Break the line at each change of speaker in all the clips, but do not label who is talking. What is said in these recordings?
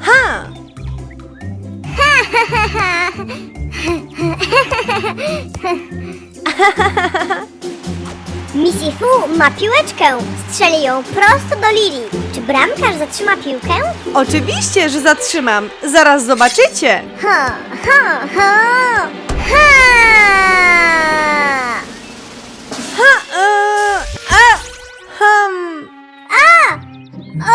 Ha!
Missy Fu ma piłeczkę. Strzeli ją prosto do Lili. Bramkarz zatrzyma piłkę?
Oczywiście, że zatrzymam. Zaraz zobaczycie.
Ha, ha, ha! Ha!
Ha! E, a, ham.
A! O!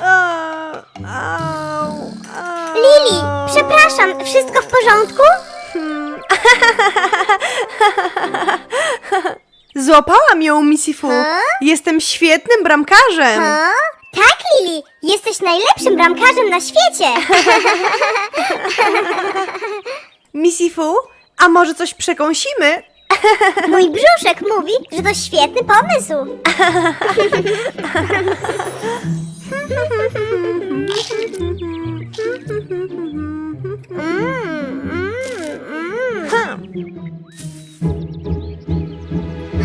A, au, au.
Lili, przepraszam, wszystko w porządku?
Złapałam ją, Missy Fu.
Ha?
Jestem świetnym bramkarzem.
Ha? Tak, Lili, jesteś najlepszym bramkarzem na świecie.
Missy Fu, a może coś przekąsimy?
Mój brzuszek mówi, że to świetny pomysł.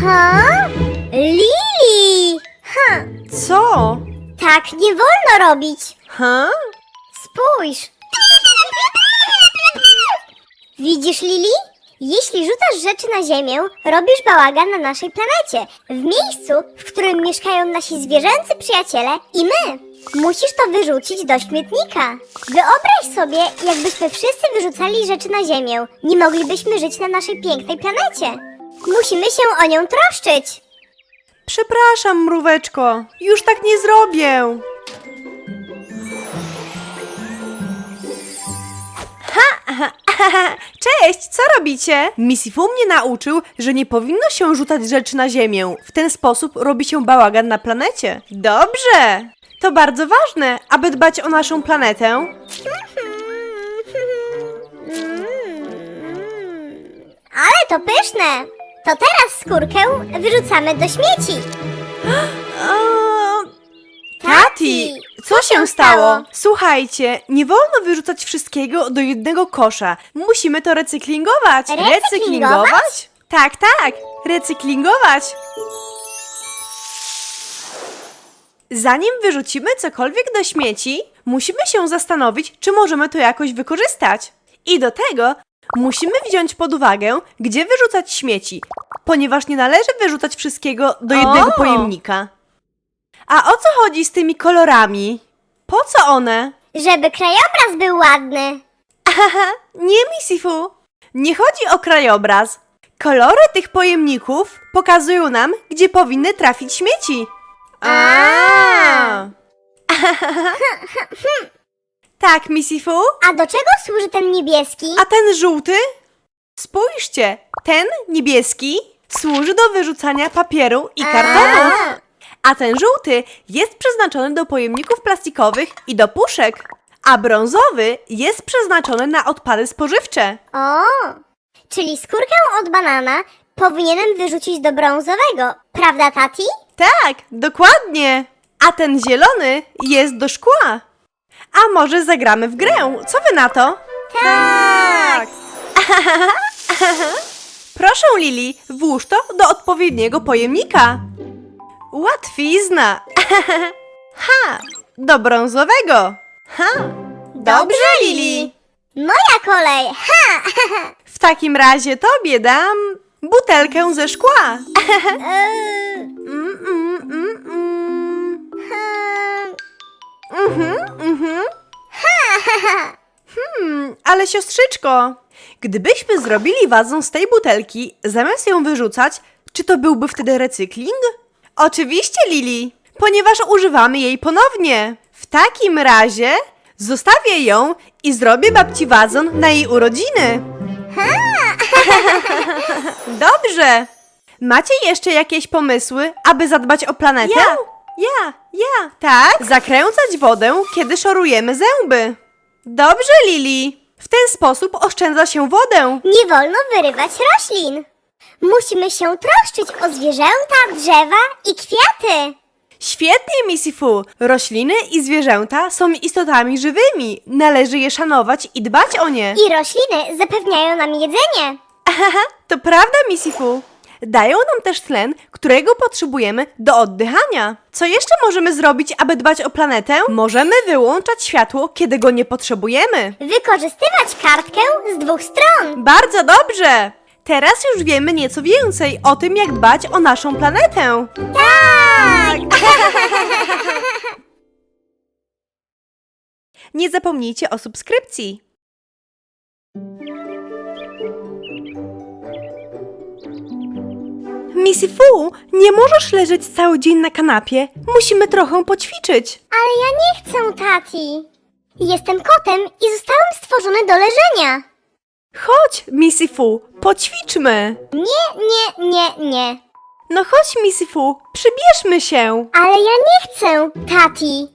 Ha?
Lili! Ha,
Co?
tak nie wolno robić.
Ha?
Spójrz. Widzisz, Lili? Jeśli rzucasz rzeczy na ziemię, robisz bałagan na naszej planecie. W miejscu, w którym mieszkają nasi zwierzęcy przyjaciele i my. Musisz to wyrzucić do śmietnika. Wyobraź sobie, jakbyśmy wszyscy wyrzucali rzeczy na ziemię. Nie moglibyśmy żyć na naszej pięknej planecie. Musimy się o nią troszczyć.
Przepraszam, mróweczko. Już tak nie zrobię. Cześć, co robicie? Missy Fu mnie nauczył, że nie powinno się rzucać rzeczy na ziemię. W ten sposób robi się bałagan na planecie. Dobrze! To bardzo ważne, aby dbać o naszą planetę.
Ale to pyszne! To teraz skórkę wyrzucamy do śmieci. Tati,
co się stało? Słuchajcie, nie wolno wyrzucać wszystkiego do jednego kosza. Musimy to recyklingować.
Recyklingować?
Tak, tak, recyklingować. Zanim wyrzucimy cokolwiek do śmieci, musimy się zastanowić, czy możemy to jakoś wykorzystać. I do tego musimy wziąć pod uwagę, gdzie wyrzucać śmieci, ponieważ nie należy wyrzucać wszystkiego do jednego
O!
pojemnika. A o co chodzi z tymi kolorami? Po co one?
Żeby krajobraz był ładny.
Haha, nie Misifu. Nie chodzi o krajobraz. Kolory tych pojemników pokazują nam, gdzie powinny trafić śmieci.
A.
tak, Misifu.
A do czego służy ten niebieski?
A ten żółty? Spójrzcie, ten niebieski służy do wyrzucania papieru i kartonów. A ten żółty jest przeznaczony do pojemników plastikowych i do puszek. A brązowy jest przeznaczony na odpady spożywcze.
O, czyli skórkę od banana powinienem wyrzucić do brązowego, prawda, Tati?
Tak, dokładnie. A ten zielony jest do szkła. A może zagramy w grę? Co wy na to?
Tak.
Proszę, Lili, włóż to do odpowiedniego pojemnika. Łatwizna. ha, do brązowego. Ha, dobrze, Lili.
Moja kolej. Ha!
W takim razie tobie dam butelkę ze szkła.
Eee,
Mm, mm, mm, mm.
hmm.
Mhm, mhm. Hmm, ale siostrzyczko, gdybyśmy zrobili wazon z tej butelki, zamiast ją wyrzucać, czy to byłby wtedy recykling? Oczywiście, Lili, ponieważ używamy jej ponownie. W takim razie zostawię ją i zrobię babci wazon na jej urodziny. Dobrze. Macie jeszcze jakieś pomysły, aby zadbać o planetę? Ja, ja, ja. Tak? Zakręcać wodę, kiedy szorujemy zęby. Dobrze, Lili. W ten sposób oszczędza się wodę.
Nie wolno wyrywać roślin. Musimy się troszczyć o zwierzęta, drzewa i kwiaty.
Świetnie, Missy Fu! Rośliny i zwierzęta są istotami żywymi. Należy je szanować i dbać o nie.
I rośliny zapewniają nam jedzenie.
Haha, to prawda, Missy Fu. Dają nam też tlen, którego potrzebujemy do oddychania. Co jeszcze możemy zrobić, aby dbać o planetę? Możemy wyłączać światło, kiedy go nie potrzebujemy.
Wykorzystywać kartkę z dwóch stron.
Bardzo dobrze! Teraz już wiemy nieco więcej o tym, jak dbać o naszą planetę.
Tak!
Nie zapomnijcie o subskrypcji. Missy Fu, nie możesz leżeć cały dzień na kanapie. Musimy trochę poćwiczyć.
Ale ja nie chcę, Tati. Jestem kotem i zostałem stworzony do leżenia.
Chodź, Missy Fu, poćwiczmy.
Nie, nie, nie, nie.
No chodź, Missy Fu, przybierzmy się.
Ale ja nie chcę, Tati.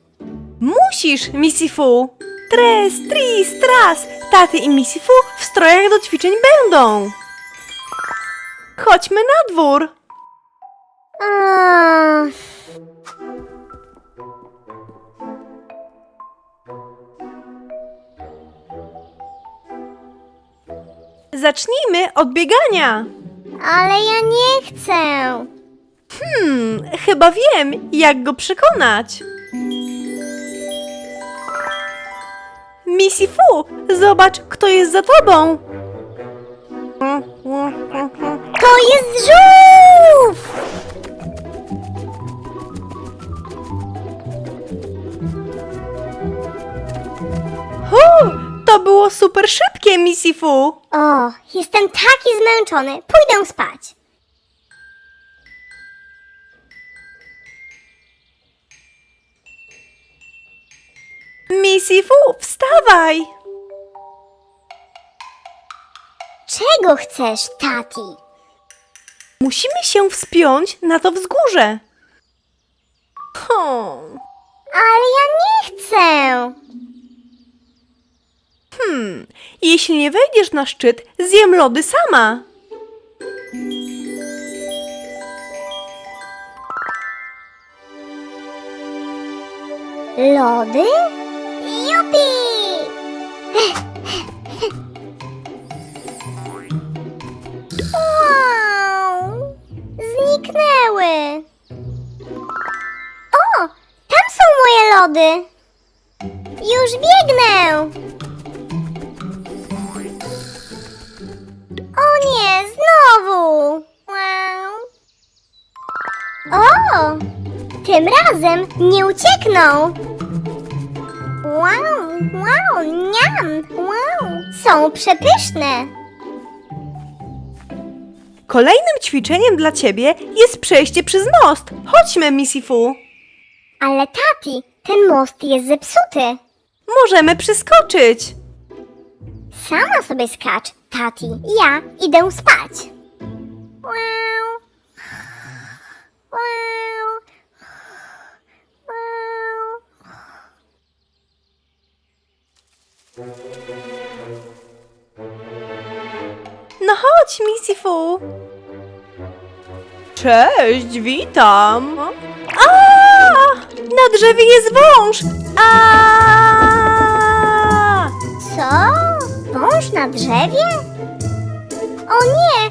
Musisz, Missy Fu. Tres, tris, tras. Taty i Missy Fu w strojach do ćwiczeń będą. Chodźmy na dwór.
Mm.
Zacznijmy od biegania.
Ale ja nie chcę.
Hmm, chyba wiem, jak go przekonać. Missy Fu, zobacz, kto jest za tobą.
To jest żółw!
Hu, to było super szybkie, Missy Fu.
O, jestem taki zmęczony. Pójdę spać.
Missy Fu, wstawaj.
Czego chcesz, Tati?
Musimy się wspiąć na to wzgórze. Hmm.
Ale ja nie chcę.
Hmm, jeśli nie wejdziesz na szczyt, zjem lody sama.
Lody? Jupi! O! Tam są moje lody. Już biegnę. O nie, znowu. O! Tym razem nie uciekną. Wow, wow, niam, wow. Są przepyszne.
Kolejnym ćwiczeniem dla ciebie jest przejście przez most. Chodźmy, Missy Fu.
Ale tati, ten most jest zepsuty.
Możemy przeskoczyć.
Sama sobie skacz, tati. Ja idę spać. Wow. Wow. Wow.
No chodź, Missy Fu. Cześć, witam. A! Na drzewie jest wąż. A!
Co? Wąż na drzewie? O nie,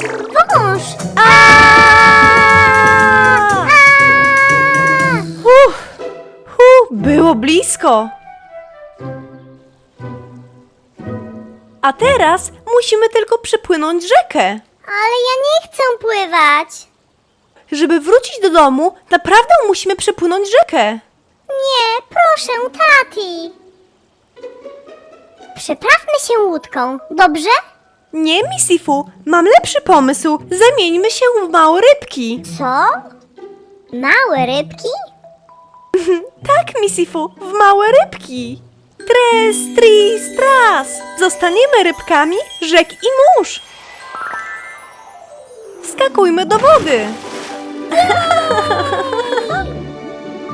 wąż!
A! Hu, było blisko. A teraz musimy tylko przepłynąć rzekę.
Ale ja nie chcę pływać.
Żeby wrócić do domu, naprawdę musimy przepłynąć rzekę.
Nie, proszę, tati. Przeprawmy się łódką, dobrze?
Nie, Misifu, mam lepszy pomysł. Zamieńmy się w małe rybki.
Co? Małe rybki?
Tak, Misifu, w małe rybki. Tres, tris, tras. Zostaniemy rybkami rzek i mórz. Skakujmy do wody.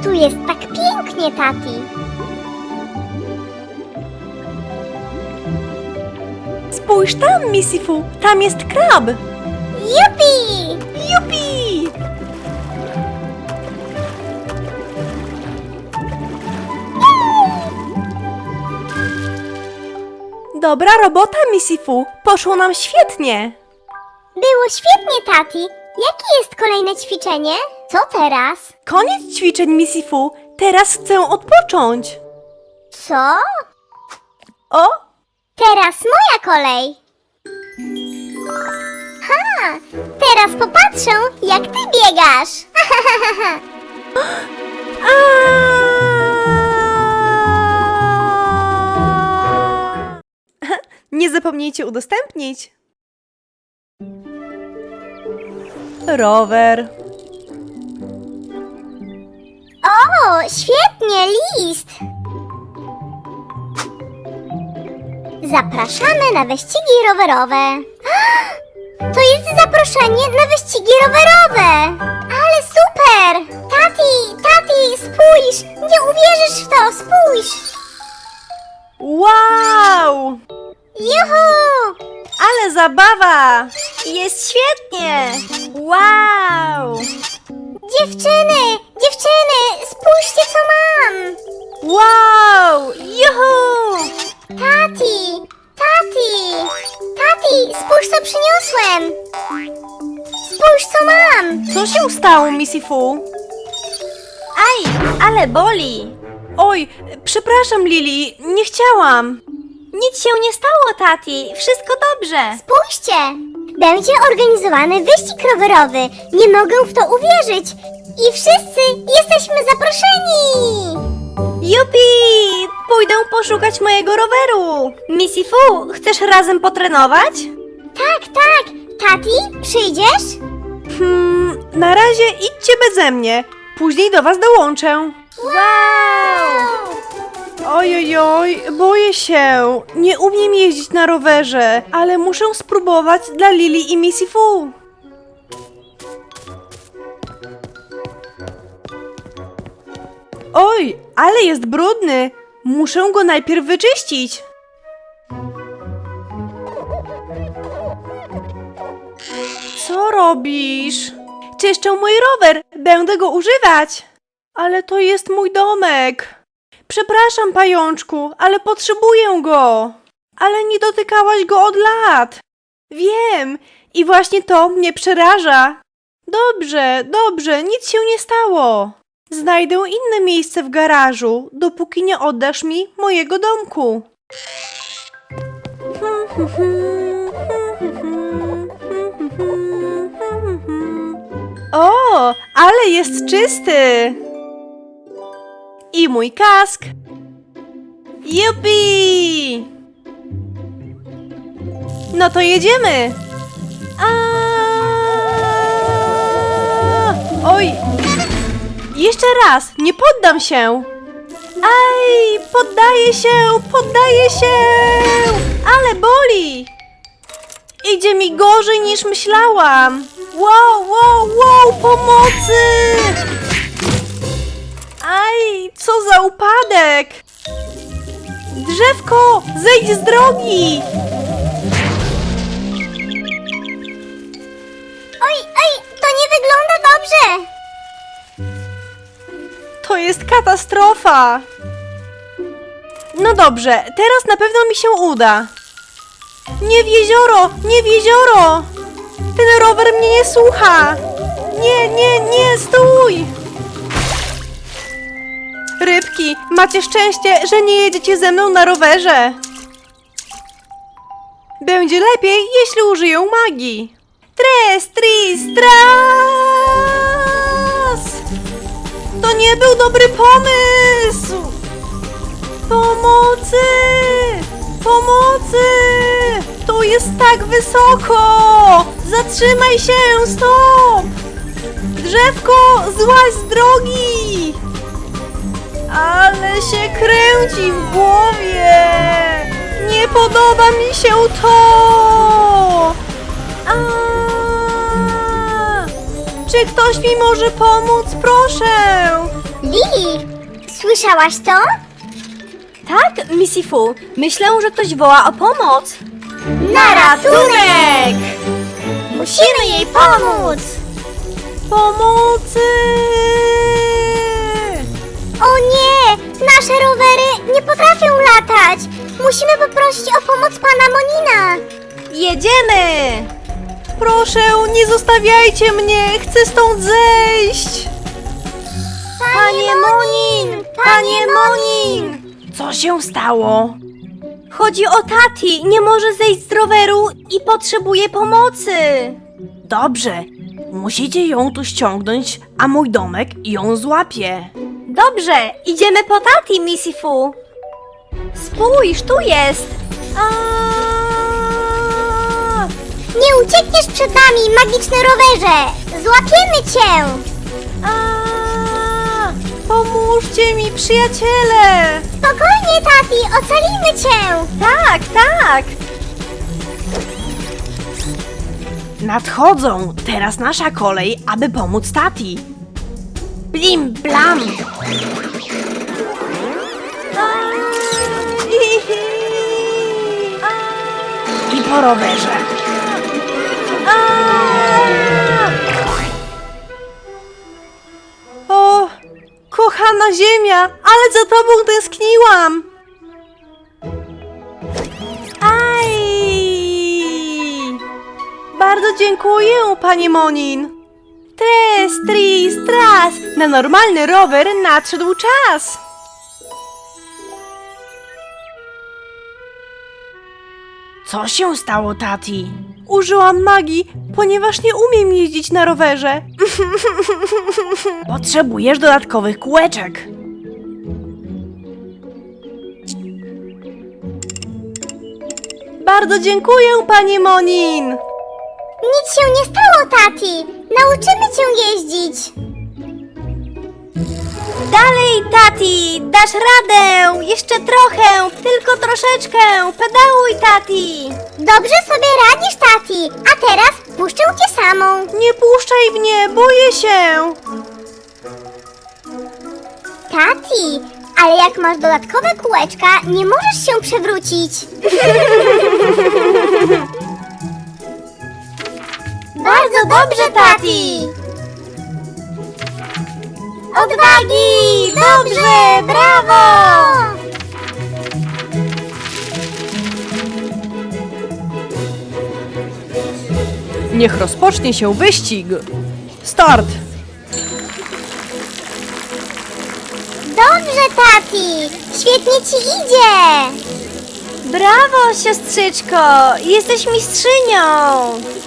Tu jest tak pięknie, tati.
Spójrz tam, Misifu, tam jest krab.
Jupi!
Jupi! Dobra robota, Misifu. Poszło nam świetnie.
Było świetnie, tati. Jakie jest kolejne ćwiczenie? Co teraz?
Koniec ćwiczeń, Missy Fu. Teraz chcę odpocząć.
Co?
O,
Teraz moja kolej. Ha! Teraz popatrzę, jak ty biegasz.
Nie zapomnijcie udostępnić. Rower.
O, świetnie, list. Zapraszamy na wyścigi rowerowe. To jest zaproszenie na wyścigi rowerowe. Ale super! Tati, tati, spójrz! Nie uwierzysz w to, spójrz!
Wow!
Juhu!
Ale zabawa! Jest świetnie! Wow!
Dziewczyny, dziewczyny, spójrzcie co mam!
Wow! Juhu!
Tati, tati, tati, spójrz co przyniosłem! Spójrz co mam!
Co się stało, Missy Fu?
Aj, ale boli!
Oj, przepraszam, Lili, nie chciałam.
Nic się nie stało, tati, wszystko dobrze. Spójrzcie! Będzie organizowany wyścig rowerowy. Nie mogę w to uwierzyć. I wszyscy jesteśmy zaproszeni!
Jupi! Pójdę poszukać mojego roweru. Missy Fu, chcesz razem potrenować?
Tak, tak. Tati, przyjdziesz?
Hmm, na razie idźcie beze mnie. Później do was dołączę.
Wow!
Ojojoj, boję się. Nie umiem jeździć na rowerze, ale muszę spróbować dla Lili i Missy Fu. Oj, ale jest brudny. Muszę go najpierw wyczyścić. Co robisz? Czyszczę mój rower. Będę go używać. Ale to jest mój domek. Przepraszam, pajączku, ale potrzebuję go. Ale nie dotykałaś go od lat. Wiem, i właśnie to mnie przeraża. Dobrze, dobrze, nic się nie stało. Znajdę inne miejsce w garażu, dopóki nie oddasz mi mojego domku. O, ale jest czysty! I mój kask. Jupi! No to jedziemy! Oj! Jeszcze raz, nie poddam się! Aj, poddaję się, poddaję się! Ale boli! Idzie mi gorzej niż myślałam! Wow, wow, wow, pomocy! Aj, co za upadek! Drzewko, zejdź z drogi!
Oj, oj, to nie wygląda dobrze.
To jest katastrofa! No dobrze, teraz na pewno mi się uda. Nie w jezioro, nie w jezioro! Ten rower mnie nie słucha! Nie, nie, nie, stój! Rybki, macie szczęście, że nie jedziecie ze mną na rowerze. Będzie lepiej, jeśli użyję magii. Tres, tris, tras! To nie był dobry pomysł! Pomocy! Pomocy! To jest tak wysoko! Zatrzymaj się! Stop! Drzewko, złaź z drogi! Ale się kręci w głowie! Nie podoba mi się to! A! Czy ktoś mi może pomóc? Proszę!
Lili, słyszałaś to?
Tak, Missy Fu. Myślę, że ktoś woła o pomoc.
Na ratunek! Musimy jej pomóc!
Pomocy!
O nie! Nasze rowery Nie potrafią latać! Musimy poprosić o pomoc pana Monina!
Jedziemy! Proszę, nie zostawiajcie mnie! Chcę stąd zejść!
Panie Monin! Panie Monin!
Co się stało?
Chodzi o Tati, nie może zejść z roweru i potrzebuje pomocy.
Dobrze, musicie ją tu ściągnąć, a mój domek ją złapie.
Dobrze, idziemy po Tati, Missy Fu. Spójrz, tu jest. A!
Nie uciekniesz przed nami, magiczny rowerze! Złapiemy cię!
A!
Pomóżcie mi, przyjaciele!
Spokojnie, Tati, ocalimy cię!
Tak, tak.
Nadchodzą! Teraz nasza kolej, aby pomóc Tati. Blim, blam! I po rowerze. O, kochana ziemia, ale za tobą tęskniłam! Aj! Bardzo dziękuję, panie Monin. Tres, tris, tras. Na normalny rower nadszedł czas. Co się stało, Tati? Użyłam magii, ponieważ nie umiem jeździć na rowerze. Potrzebujesz dodatkowych kółeczek. Bardzo dziękuję, panie Monin.
Nic się nie stało, Tati! Nauczymy cię jeździć!
Dalej, Tati, dasz radę. Jeszcze trochę, tylko troszeczkę. Pedałuj, Tati.
Dobrze sobie radzisz, Tati! A teraz puszczę cię samą!
Nie puszczaj mnie, boję się.
Tati, ale jak masz dodatkowe kółeczka, nie możesz się przewrócić. Bardzo dobrze, Tati! Odwagi! Dobrze! Brawo!
Niech rozpocznie się wyścig. Start!
Dobrze, Tati! Świetnie ci idzie!
Brawo, siostrzyczko, jesteś mistrzynią.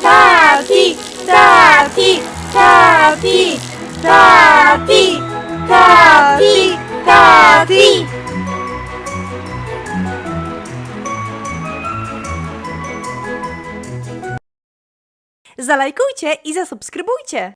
Tati, tati, tati, tati, tati, tati. Zalajkujcie i zasubskrybujcie.